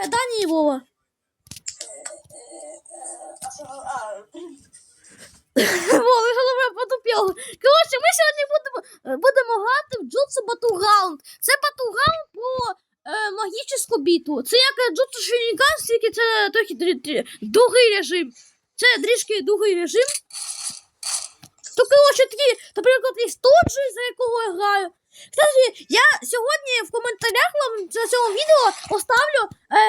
Е, Дані і Вова. Вова, головне потупіло. Коротше, ми сьогодні будемо, е, будемо грати в Джутсу Battleground. Це Battleground про е, магічну битву. Це як е, Джутсу Шініган, тільки це трохи другий режим. Це трішки другий режим. То, коротше, такі, наприклад, є Тоджі, за якого я граю. Кстати, я сьогодні в коментарях вам за цього відео оставлю, е,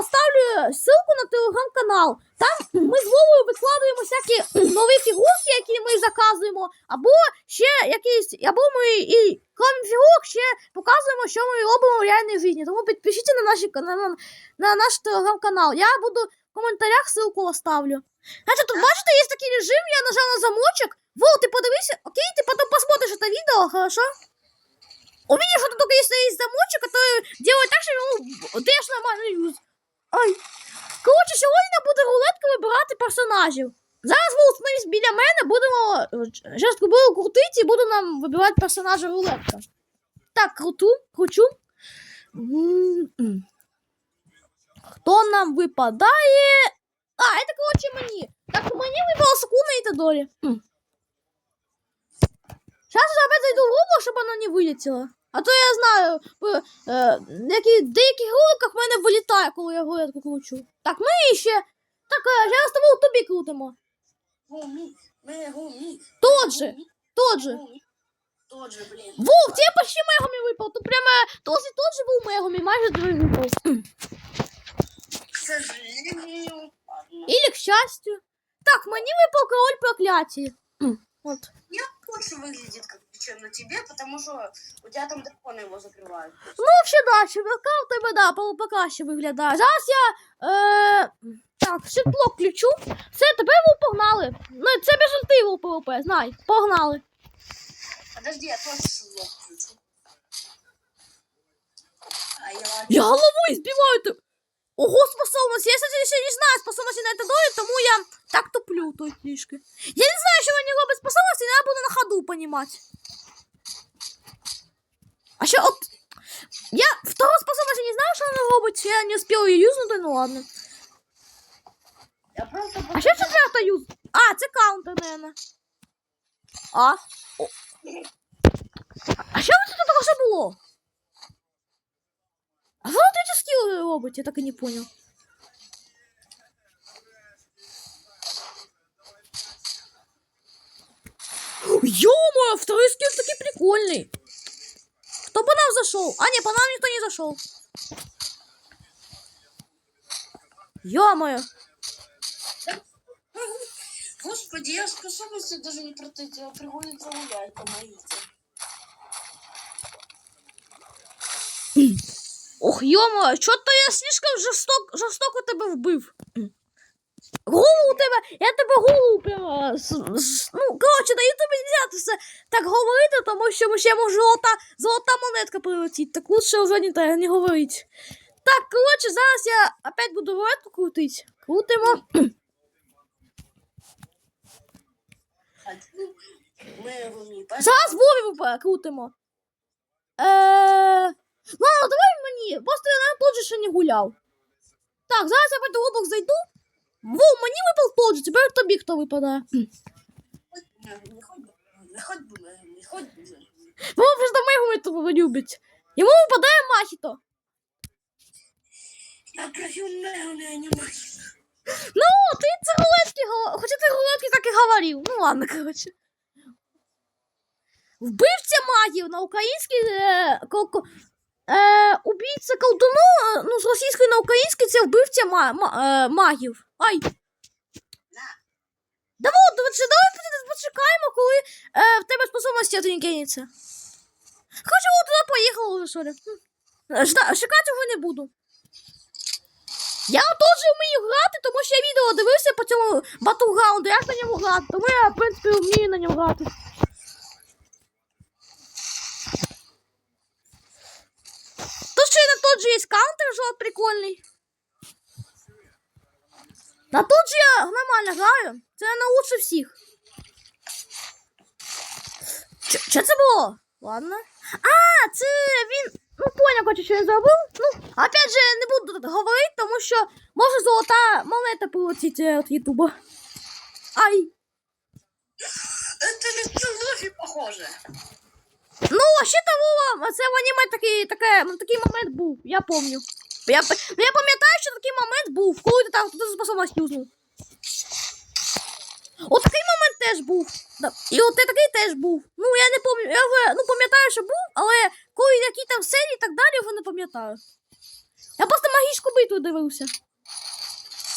оставлю ссылку на телеграм-канал. Там ми з Вовою викладуємо всякі нові фігурки, які ми заказуємо, або ще якісь, або ми і крім фігурок ще показуємо, що ми робимо в реальній житті. Тому підпишіться на, наші, на, на, на наш телеграм-канал. Я буду в коментарях ссылку оставлю. Знаєте, тут бачите, є такий режим, я нажала замочок. Вов, ти подивися, окей, ти потім посмотриш це відео, хорошо? Увидишь, что только если есть замочек, который делает так, що йому теж нормально юз. Ай. Коротше, сьогодні буде рулетка вибирати персонажів. Зараз ви установись біля мене, будемо зараз буду крутити і буду нам вибирати персонажа рулетка. Так, круту, кручу. Хто нам випадає? А, це, коротше, мені. Так, мені випала Сакуна і Тадорі. Я опять зайду в Roblox, щоб вона не вилетіла. А то я знаю, в е, які, деяких роликах в мене вилітає, коли я рулетку кручу. Так, ми ще. Так, е, зараз того тобі крутимо. гумі, ми. Тот же, тот же. Тот же, блін. Вов, тебе почти мегамі випав. Тут прямо тот і тот же був мегамі, майже дві випав. К сожалению. Ілі к щастю. Так, мені випав король прокляті. От. Я больше выглядит, как чем на тебе, потому что у тебя там драконы его закрывают. Ну, взагалі, да, чувака у тебе, да, по- покраще виглядає. Зараз я. Е, так, світло включу. Все, тебе ви погнали. Ну, це без ульти вов ПВП, знай. Погнали. Подожди, я тоже шелок включу. А я... Я головою збиваю ти. Ого, способності. Я, кстати, ще не знаю способності на Тедорі, тому я так туплю той трішки. Я не знаю, що вони роблять способності, треба буде на ходу понімати. А ще от. Я второго способності не знаю, що вона робить. Я не успів її юзнути, ну ладно. Я просто... А що четверта юз? А, це каунтер, наверное. А? О. А що це таке що було? А що ти ці скіли робить? Я так і не понял. Ё-моё, второй скилл такой прикольный. Кто по нам зашел? А, не, по нам никто не зашел. Ё-моё. Господи, я способности даже не протратила. Приходится гулять, помогите. Ох, йомо, чого-то я слишком жорсток, жорстоко тебе вбив. Голову тебе, я тебе голову прямо. Ну, коротше, не можна це так говорити, тому що ще може золота, золота монетка прилетіть. Так лучше вже не, та- не говорити. Так, коротше, зараз я опять буду рулетку крутити. Крутимо. Зараз Вові крутимо. Е... Ну, давай мені. Просто я на тот же ще не гуляв. Так, зараз я по Roblox зайду. Вов, мені випав тот же, тепер тобі хто випадає. Не хоть бы, не хоть бы, не хоть бы. Вов вже до моєго того любить. Йому випадає Махіто. Я профессиональная анимация. Ну, ти це рулетки, гова- хоча ти рулетки так і говорив. Ну ладно, коротше. Вбивця магів на українській е, колко, е, убійця колдуну, е, ну, з російської на українській це вбивця ма, ма, е, магів. Ай. Да вот, давай, чи давай почекаємо, коли е, в тебе способності один кинеться. Хоча от туди поїхала вже. Е, Чекати вже не буду. Я теж вмію грати, тому що я відео дивився по цьому батлграунду, як на ньому грати. Тому я, в принципі, вмію на ньому грати. Тут ще й на тот же є що прикольний. На тут же я нормально граю. Це я научу всіх. Що це було? Ладно. А, це він. Ну, поняв, хочу, що він зробив. Ну, опять же, не буду тут говорити, тому що може золота монета полетіти від Ютуба. Ай. Это на Лофи похоже. Ну, вообще того, це в аніме такий, таке, ну, такий момент був, я помню. Я, ну, я пам'ятаю, що такий момент був, коли ти там хтось способність юзнув. От такий момент теж був. І от такий теж був. Ну, я не пам'ятаю, я ну, пам'ятаю, що був, але коли які там серії і так далі, я не пам'ятаю. Я просто магічну битву дивився.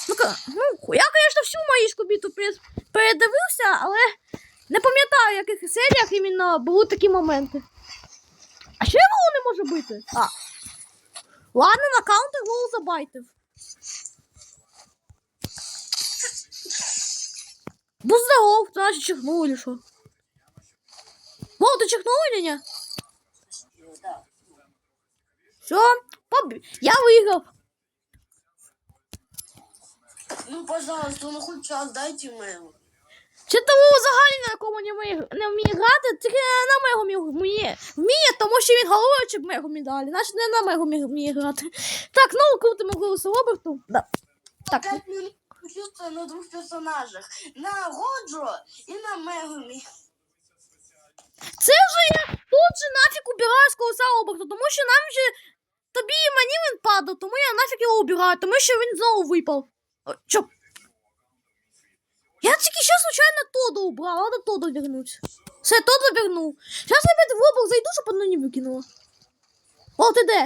Ну, ну, я, звісно, всю магічну битву передивився, але не пам'ятаю, в яких серіях іменно були такі моменти. А що його не може бити? А. Ладно, на каунтер гол забайтив. Будь здоров, ти наче чихнув или що? Вов, ти чихнув или ні? Ну, да. Все, поб... я виграв. Ну, пожалуйста, ну хоть час дайте мейлу. Чи того взагалі на якому не вміє, не вміє грати, тільки на Мегумі вміє. Вміє, тому що він головуючий в Мегумі далі, значить не на Мегумі вміє грати. Так, ну крутимо голосу Роберту. Да. Так, Пять на двух персонажах. На Годжо и на Мегуми. Це вже я тут же нафіг убираю з колеса Роберта, тому що нам же тобі і мені він падав, тому я нафіг його убираю, тому що він знову випав. О, Чо? Я тільки що случайно Тода убрав, надо Тода вернуть. Все, Тода вернув. Зараз я опять в Робок зайду, щоб одну не викинула. О, ти де?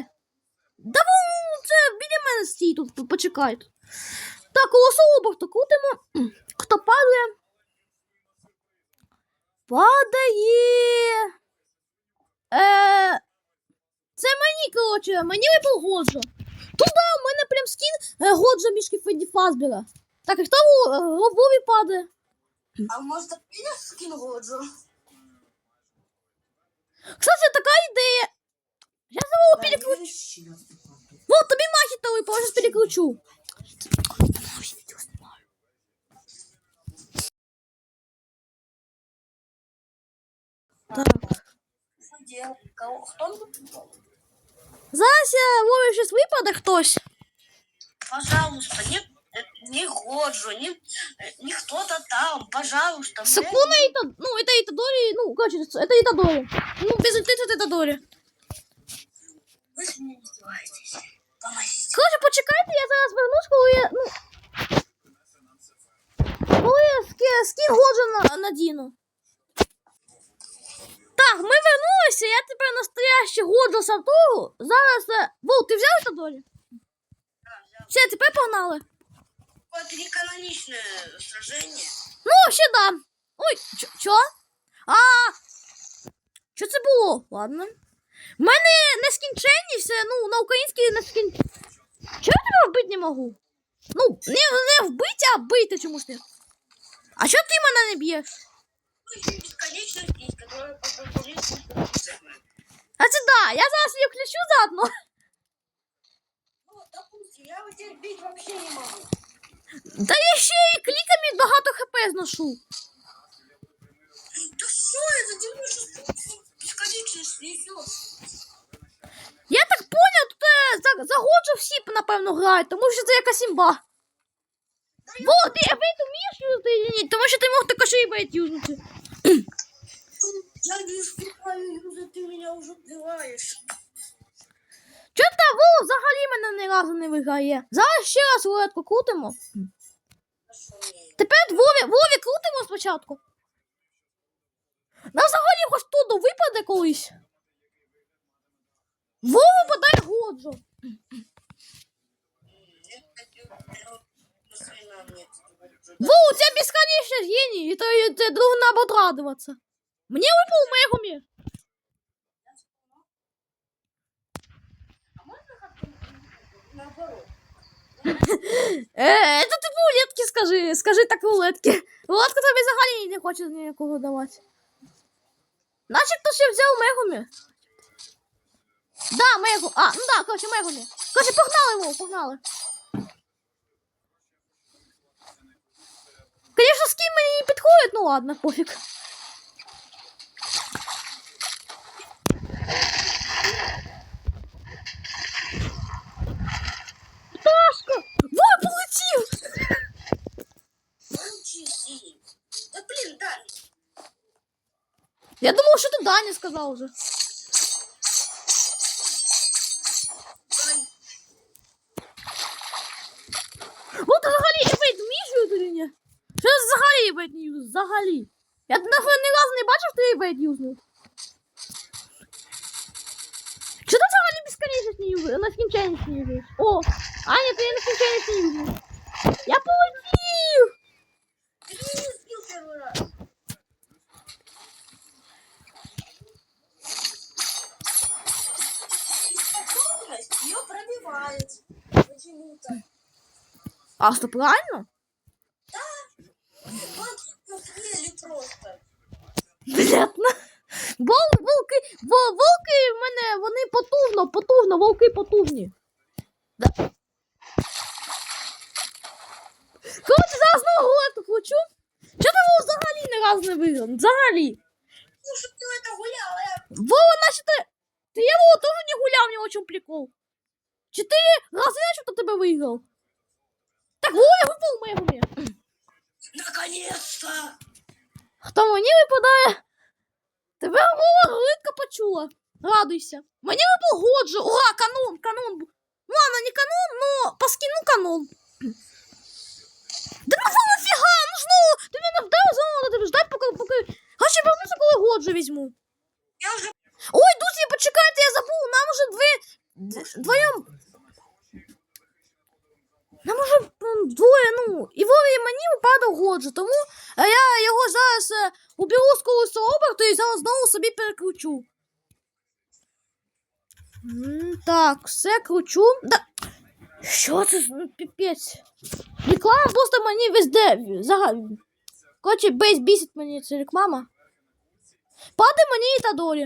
Да вон, це біля мене стій тут, почекай. тут. Так, колесо Роберта крутимо. Хто падає? Падає. Е, це мені, коротше, мені випав Годжо. Тут да, у мене прям скін е, Годжо мішки Фредді Фазбера. Так, і хто в е, Вові падає? А может, опять скин Годжо? Кстати, така ідея. Я за Вову переключу. Вов, тобі махіта випав, я зараз переключу. Так. Что делать? Кого? Кто выбрал? Зараз я Вові щось випаде хтось. Пожалуйста, не, э, не Годжо, не, э, не кто-то там, пожалуйста. Сакуна и Итадори, ну, это Итадори, ну, короче, это Итадори. Ну, без это Итадори. Вы с меня издеваетесь. Помогите. Коротше, почекайте, я зараз вернусь, коли я, ну... Коли я ски- скін годжу на, надіну. Так, ми вернулися, я тепер настоящий годжу Сатуру. Зараз... е, Вов, ти взяв Ітадорі? Все, тепер погнали. Это не каноничное сражение. Ну, ще да. Ой, чо? чо? А, що це було? Ладно. В мене нескінченність, ну, на українській нескін... Чого я тебе вбити не можу? Ну, не, не вбити, а бити чомусь не. А що ти мене не б'єш? А це да, я зараз її включу заодно. Ну, допустим, я теперь бить вообще не могу. Та я ще і кліками багато хп зношу. Да что это? Ты можешь бесконечность несет. Я так поняв, тут е, за, загоджу всі, напевно, грають, тому що це якась імба. Во, ти ебейт вмієш юзати чи ні? Тому що ти мог також ебейт юзнути. Я не успеваю юзать, ты меня уже убиваешь. Чого та Вова взагалі мене ні разу не виграє? Зараз ще раз рулетку крутимо. Хорошо, мне. Тепер Вові, Вові крутимо спочатку. Нам взагалі хоч туди випаде колись. Вова подай Годжо. Я хотел, э, настроена мне. Вова, у тебя бесконечный гений, и ты, ты должен наоборот радоваться. Мне выпал Мегуми. Е, это ти по рулетки скажи, скажи так рулетки. Рулетка тобі взагалі не хоче ніякого давати. Начебто ще взяв Мегумі. Да, Мегу. А, ну да, короче, Мегумі. Короче, погнали його, погнали. Конечно, скин мені не підходить, ну ладно, пофіг. Я думав, що ти Даня сказав вже. Вот ти взагалі ібейт вмієш юзати чи ні? Що ти взагалі ібейт не юзав? Взагалі. Я навіть ні разу не бачив, що ти ібейт юзнув. Чи ти взагалі безконечність не юзаєш? Нескінченність не юзаєш? О, Аня, ти нескінченність не юзаєш. Я полетів! Ты меня не сбил первый раз. А що правильно? Вот съели просто. Понятно. Вол, волки, во, волки в мене, вони потужно, потужно, волки потужні. Да. Коротше, зараз знову рулетку включу. Чого ти Вова взагалі ні разу не виграв? Взагалі. Ну, что ты это гуляла? Вова, наче ти... Ти я Вова теж не гуляв, ні о чому прикол. Чотири рази я що тебе виграв. Так, Вова, я випав моє гумі. Наконец-то! Хто мені випадає? Тебе Вова рулетка почула. Радуйся. Мені випав Годжо. Ура, канон, канон. Ну, ладно, не канон, но по скину канон. Да ну нафіга, ну знову, ти мене вдав, знову тебе ждай, поки, поки. Хоче вернуся, коли Годжо візьму. Я уже Ой, друзі, почекайте, я забув, нам уже дві... д- Вдвоєм... Нам уже двоє, ну, і і мені випадав Годжо, тому а я його зараз е, уберу з колесо оберту і зараз знову собі перекручу. Так, все кручу. Да. Що це за ну, піпець? Реклама просто мені везде. Короче, бейс бісить мені ця реклама. Падай мені і Тадорі.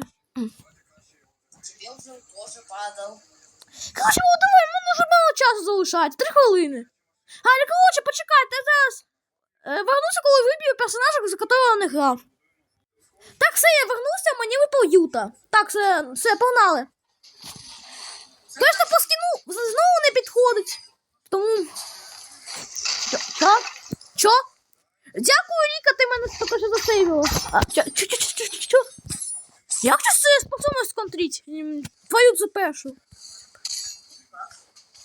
тебе уже тоже падал. Короче, о, давай, в мене мало часу залишається. Три хвилини. А, не короче, почекайте, я зараз е, вернуся, коли виб'ю персонажа, за якого не грав. Так, все, я вернувся, мені випав Юта. Так, все, все, погнали. Точно по скіну знову не підходить. Тому. Чо? Чо? Дякую, Ріка, ти мене що засейвила. А, чо, чо, чо, чо, чо, чо? Як ти це способність контрить? Твою цю першу.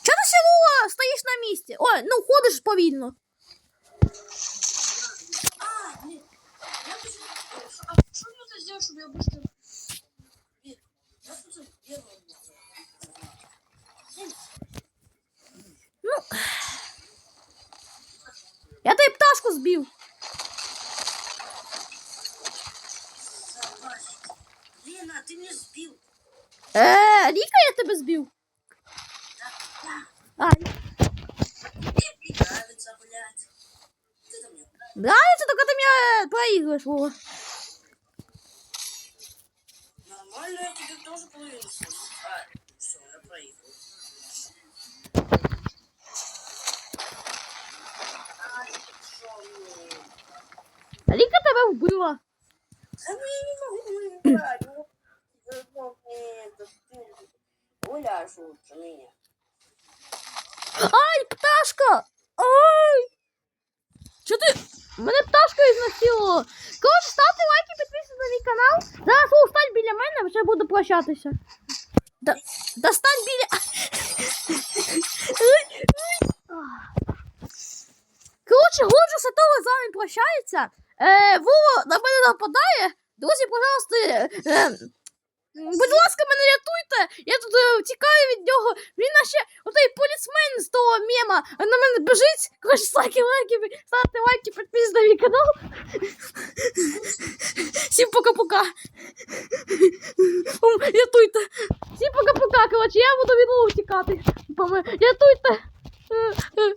Чого ти село стоїш на місці? Ой, ну ходиш повільно. А, нет. Я тут... А что мне это сделать, чтобы я быстро... Нет, я тут первым. Я тобі пташку збив. Лена, ты меня сбил. Е, Ріка, я тебе збив. А, Мне не Нравится, только ты меня проигрываешь, Вова. Нормально, я тебе тоже половину А, все, я проиграл. А тебя убила. Да я не могу, прощатися. Да, достань біля. Коротше, Годжо Сатова з вами прощається. Е, Вова на мене нападає. Друзі, пожалуйста, е, будь ласка, мене рятуйте. Я тут е, від нього. Він наче отой поліцмен з того мема на мене біжить. Коротше, лайки, лайки, ставте лайки, підписуйтесь на мій канал. Всім пока-пока. Рятуйте. Всім пока-пока. Коротше, я буду від Вова втікати. Рятуйте. Е, е.